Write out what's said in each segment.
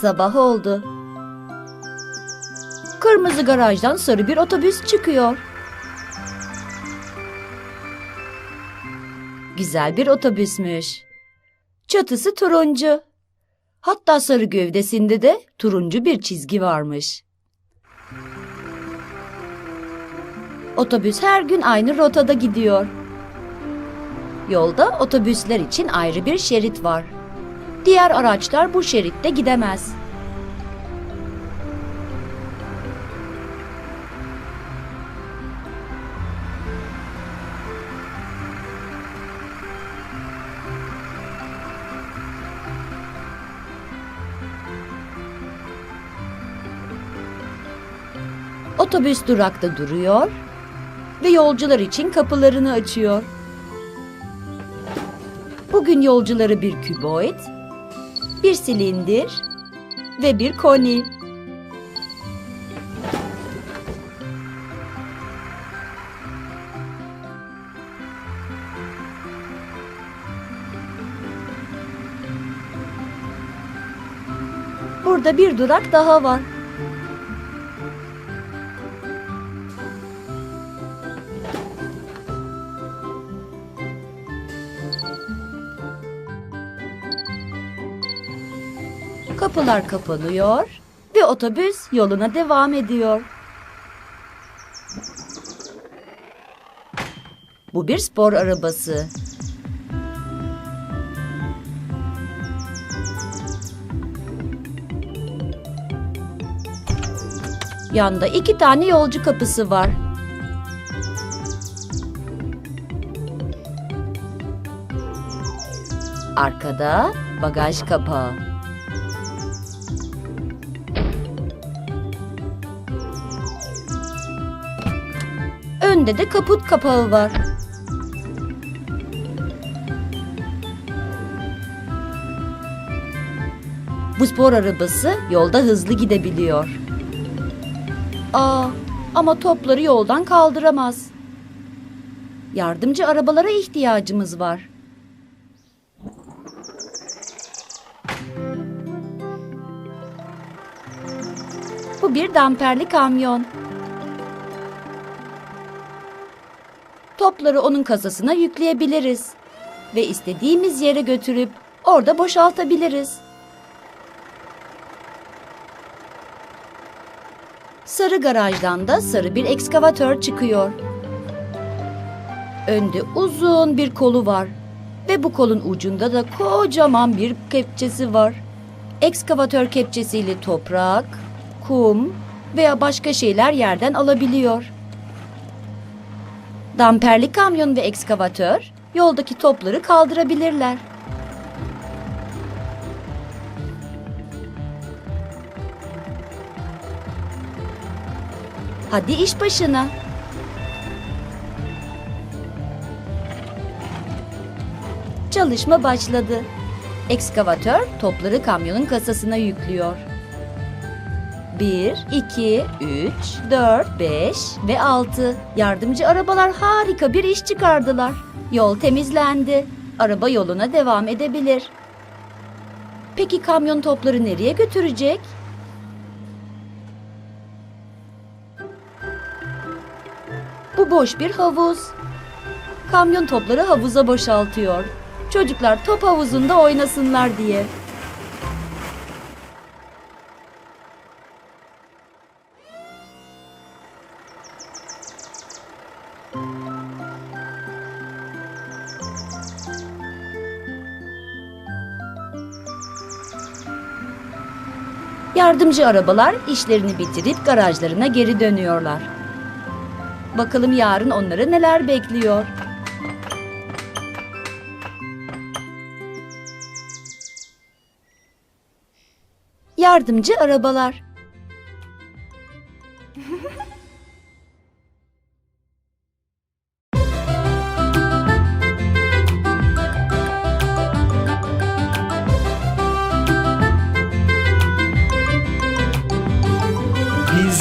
Sabah oldu. Kırmızı garajdan sarı bir otobüs çıkıyor. Güzel bir otobüsmüş. Çatısı turuncu. Hatta sarı gövdesinde de turuncu bir çizgi varmış. Otobüs her gün aynı rotada gidiyor. Yolda otobüsler için ayrı bir şerit var. Diğer araçlar bu şeritte gidemez. Otobüs durakta duruyor ve yolcular için kapılarını açıyor. Bugün yolcuları bir küboid, bir silindir ve bir koni. Burada bir durak daha var. Kapılar kapanıyor ve otobüs yoluna devam ediyor. Bu bir spor arabası. Yanda iki tane yolcu kapısı var. Arkada bagaj kapağı. Önde de kaput kapağı var. Bu spor arabası yolda hızlı gidebiliyor. Aa, ama topları yoldan kaldıramaz. Yardımcı arabalara ihtiyacımız var. Bu bir damperli kamyon. Topları onun kasasına yükleyebiliriz ve istediğimiz yere götürüp orada boşaltabiliriz. Sarı garajdan da sarı bir ekskavatör çıkıyor. Önde uzun bir kolu var ve bu kolun ucunda da kocaman bir kepçesi var. Ekskavatör kepçesiyle toprak, kum veya başka şeyler yerden alabiliyor. Damperli kamyon ve ekskavatör yoldaki topları kaldırabilirler. Hadi iş başına. Çalışma başladı. Ekskavatör topları kamyonun kasasına yüklüyor. 1, 2, 3, 4, 5 ve 6. Yardımcı arabalar harika bir iş çıkardılar. Yol temizlendi. Araba yoluna devam edebilir. Peki kamyon topları nereye götürecek? Bu boş bir havuz. Kamyon topları havuza boşaltıyor. Çocuklar top havuzunda oynasınlar diye. Yardımcı arabalar işlerini bitirip garajlarına geri dönüyorlar. Bakalım yarın onları neler bekliyor. Yardımcı arabalar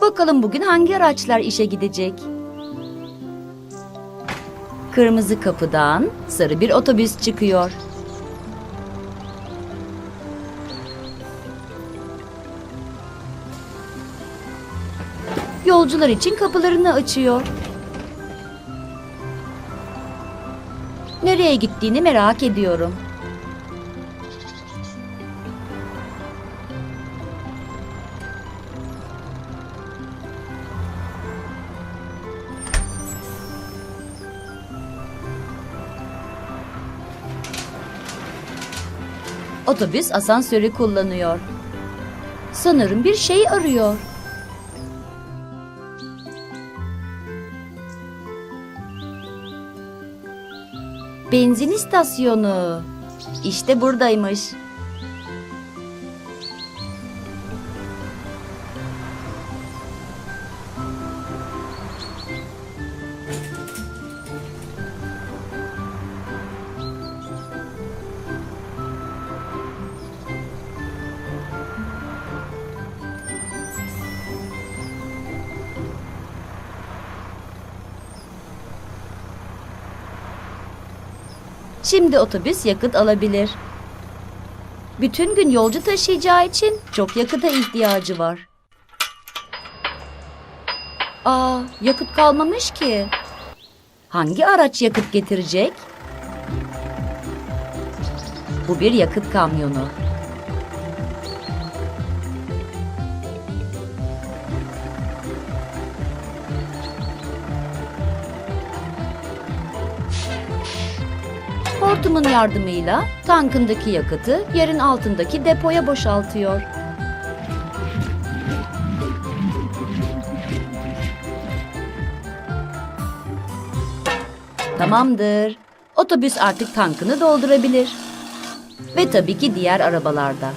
Bakalım bugün hangi araçlar işe gidecek? Kırmızı kapıdan sarı bir otobüs çıkıyor. Yolcular için kapılarını açıyor. Nereye gittiğini merak ediyorum. Otobüs asansörü kullanıyor. Sanırım bir şey arıyor. Benzin istasyonu. İşte buradaymış. Şimdi otobüs yakıt alabilir. Bütün gün yolcu taşıyacağı için çok yakıta ihtiyacı var. Aa, yakıt kalmamış ki. Hangi araç yakıt getirecek? Bu bir yakıt kamyonu. Hortumun yardımıyla tankındaki yakıtı yerin altındaki depoya boşaltıyor. Tamamdır. Otobüs artık tankını doldurabilir. Ve tabii ki diğer arabalarda.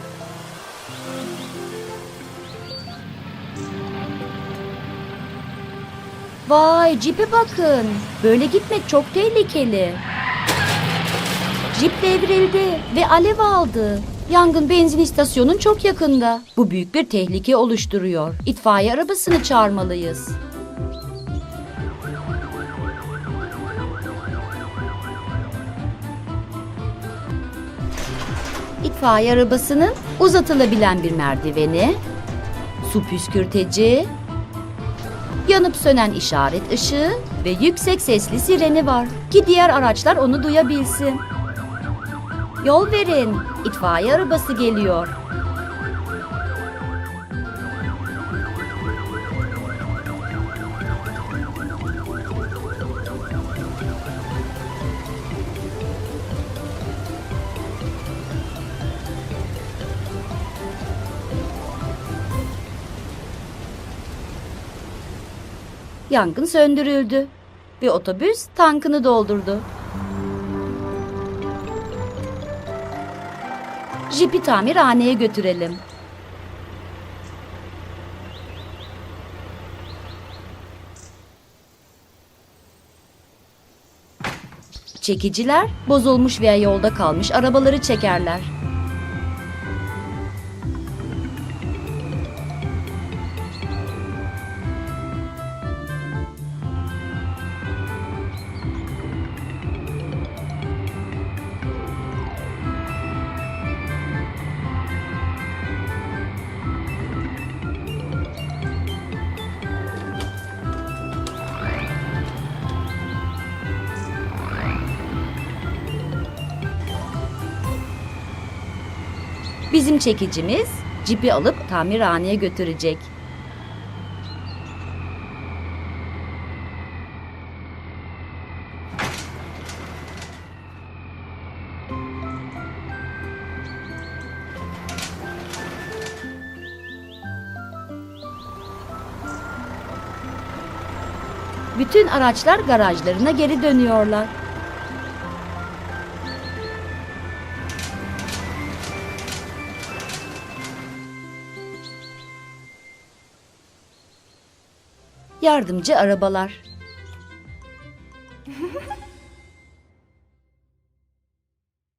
Vay cipe bakın. Böyle gitmek çok tehlikeli. Jip devrildi ve alev aldı. Yangın benzin istasyonun çok yakında. Bu büyük bir tehlike oluşturuyor. İtfaiye arabasını çağırmalıyız. İtfaiye arabasının uzatılabilen bir merdiveni, su püskürteci, yanıp sönen işaret ışığı ve yüksek sesli sireni var ki diğer araçlar onu duyabilsin. Yol verin. İtfaiye arabası geliyor. Yangın söndürüldü ve otobüs tankını doldurdu. Jipi tamirhaneye götürelim. Çekiciler bozulmuş veya yolda kalmış arabaları çekerler. Bizim çekicimiz cipi alıp tamirhaneye götürecek. Bütün araçlar garajlarına geri dönüyorlar. Yardımcı arabalar.